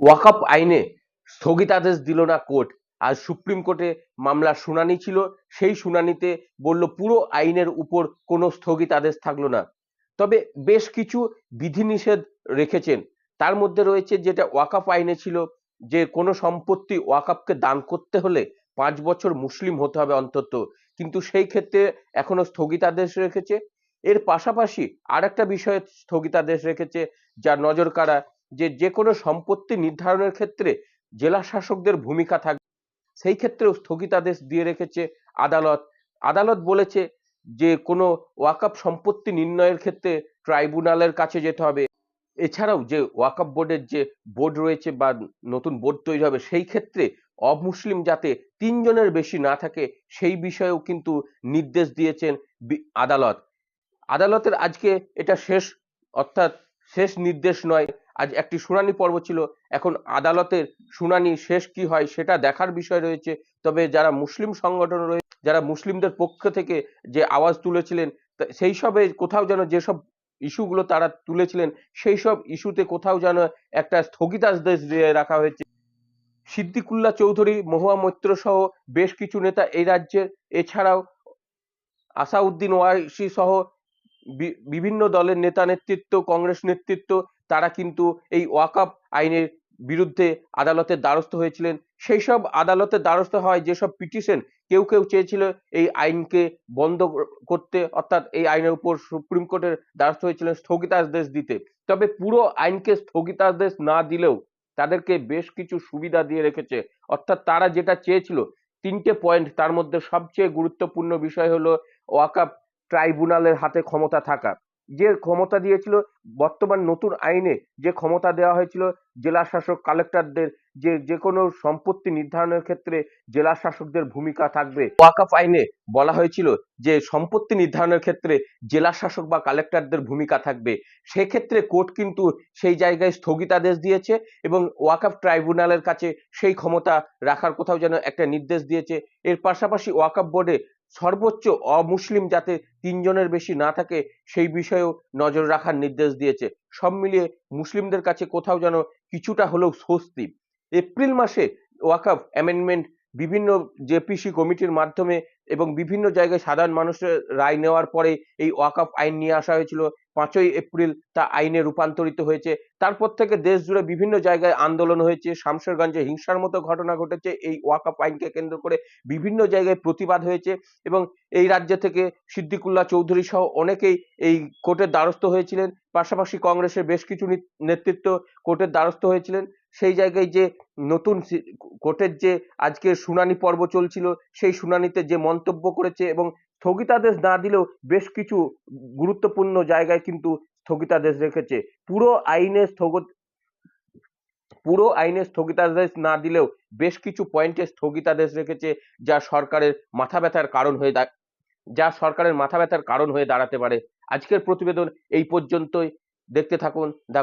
ওয়াকআপ আইনে স্থগিতাদেশ দিল না কোর্ট। আজ সুপ্রিম কোর্টে মামলার শুনানি ছিল, সেই শুনানিতে বলল পুরো আইনের উপর কোনো স্থগিতাদেশ থাকল না। তবে বেশ কিছু বিধিনিষেধ রেখেছেন। তার মধ্যে রয়েছে যেটা ওয়াকআপ আইনে ছিল, যে কোনো সম্পত্তি ওয়াকআপকে দান করতে হলে পাঁচ বছর মুসলিম হতে হবে অন্তত। কিন্তু সেই ক্ষেত্রে এখনও স্থগিতাদেশ রেখেছে। এর পাশাপাশি আর একটা বিষয়ে স্থগিতাদেশ রেখেছে যা নজর কাড়া যে যে কোনো সম্পত্তি নির্ধারণের ক্ষেত্রে জেলা শাসকদের ভূমিকা থাকবে সেই ক্ষেত্রেও স্থগিতাদেশ দিয়ে রেখেছে আদালত। আদালত বলেছে যে কোনো ওয়াকআপ সম্পত্তি নির্ণয়ের ক্ষেত্রে ট্রাইব্যুনালের কাছে যেতে হবে। এছাড়াও যে ওয়াকআপ বোর্ডের যে বোর্ড রয়েছে বা নতুন বোর্ড তৈরি হবে, সেই ক্ষেত্রে অমুসলিম যাতে তিনজনের বেশি না থাকে, সেই বিষয়েও কিন্তু নির্দেশ দিয়েছেন আদালত। আদালতের আজকে এটা শেষ, অর্থাৎ শেষ নির্দেশ নয়। আজ একটি শুনানি পর্ব ছিল। এখন আদালতের শুনানি শেষ কি হয় সেটা দেখার বিষয় রয়েছে। তবে যারা মুসলিম সংগঠন রয়েছে যারা মুসলিমদের পক্ষ থেকে যে আওয়াজ তুলেছিলেন সেই সবে কোথাও যেন যেসব ইস্যুগুলো তারা তুলেছিলেন, সেই সব ইস্যুতে কোথাও যেন একটা স্থগিতাদেশ দিয়ে রাখা হয়েছে। সিদ্দিকুল্লাহ চৌধুরী, মহুয়া মৈত্র সহ বেশ কিছু নেতা এই রাজ্যের এছাড়াও আসাউদ্দিন ওয়াইসি সহ বিভিন্ন দলের নেতা নেতৃত্ব, কংগ্রেস নেতৃত্ব, তারা কিন্তু এই ওয়াকআপ আইনের বিরুদ্ধে আদালতের দ্বারস্থ হয়েছিলেন। সেই সব আদালতের দ্বারস্থ হয় যেসব পিটিশন কেউ কেউ চেয়েছিল এই আইনকে বন্ধ করতে, অর্থাৎ এই আইনের উপর সুপ্রিম কোর্টের দ্বারস্থ হয়েছিলেন স্থগিতাদেশ দিতে। তবে পুরো আইনকে স্থগিতাদেশ না দিলেও তাদেরকে বেশ কিছু সুবিধা দিয়ে রেখেছে। অর্থাৎ তারা যেটা চেয়েছিল, তিনটে পয়েন্ট তার মধ্যে সবচেয়ে গুরুত্বপূর্ণ বিষয় হলো ওয়াকআপ ট্রাইব্যুনালের হাতে ক্ষমতা থাকা। যে ক্ষমতা দিয়েছিল বর্তমান নতুন আইনে যে ক্ষমতা দেওয়া হয়েছিল জেলা শাসক কালেক্টরদের, যে যে কোনো সম্পত্তি নির্ধারণের ক্ষেত্রে জেলা শাসকদের ভূমিকা থাকবে। ওয়াকাফ আইনে বলা হয়েছিল যে সম্পত্তি নির্ধারণের ক্ষেত্রে জেলা শাসক বা কালেক্টরদের ভূমিকা থাকবে। সেক্ষেত্রে কোর্ট কিন্তু সেই জায়গায় স্থগিতাদেশ দিয়েছে এবং ওয়াকআপ ট্রাইব্যুনালের কাছে সেই ক্ষমতা রাখার কোথাও যেন একটা নির্দেশ দিয়েছে। এর পাশাপাশি ওয়াকআপ বোর্ডে সর্বোচ্চ অমুসলিম যাতে তিনজনের বেশি না থাকে সেই বিষয়েও নজর রাখার নির্দেশ দিয়েছে। সব মিলিয়ে মুসলিমদের কাছে কোথাও যেন কিছুটা হলেও স্বস্তি। এপ্রিল মাসে ওয়াকাফ অ্যামেন্ডমেন্ট বিভিন্ন জেপিসি কমিটির মাধ্যমে এবং বিভিন্ন জায়গায় সাধারণ মানুষের রায় নেওয়ার পরে এই ওয়াকাফ আইন নিয়ে আসা হয়েছিল। পাঁচই এপ্রিল তা আইনে রূপান্তরিত হয়েছে। তারপর থেকে দেশ জুড়ে বিভিন্ন জায়গায় আন্দোলন হয়েছে। শামশেরগঞ্জে হিংসার মতো ঘটনা ঘটেছে। এই ওয়াকআপ আইনকে কেন্দ্র করে বিভিন্ন জায়গায় প্রতিবাদ হয়েছে এবং এই রাজ্য থেকে সিদ্দিকুল্লাহ চৌধুরী সহ অনেকেই এই কোর্টের দ্বারস্থ হয়েছিলেন। পাশাপাশি কংগ্রেসের বেশ কিছু নেতৃত্ব কোর্টের দ্বারস্থ হয়েছিলেন। সেই জায়গায় যে নতুন কোর্টের যে আজকে শুনানি পর্ব চলছিল, সেই শুনানিতে যে মন্তব্য করেছে এবং স্থগিতাদেশ না দিলেও বেশ কিছু গুরুত্বপূর্ণ জায়গায় কিন্তু স্থগিতাদেশ রেখেছে। পুরো আইনে স্থগিত, পুরো আইনে স্থগিতাদেশ না দিলেও বেশ কিছু পয়েন্টে স্থগিতাদেশ রেখেছে, যা সরকারের মাথা ব্যথার কারণ হয়ে যা সরকারের মাথা ব্যথার কারণ হয়ে দাঁড়াতে পারে। আজকের প্রতিবেদন এই পর্যন্তই। দেখতে থাকুন দা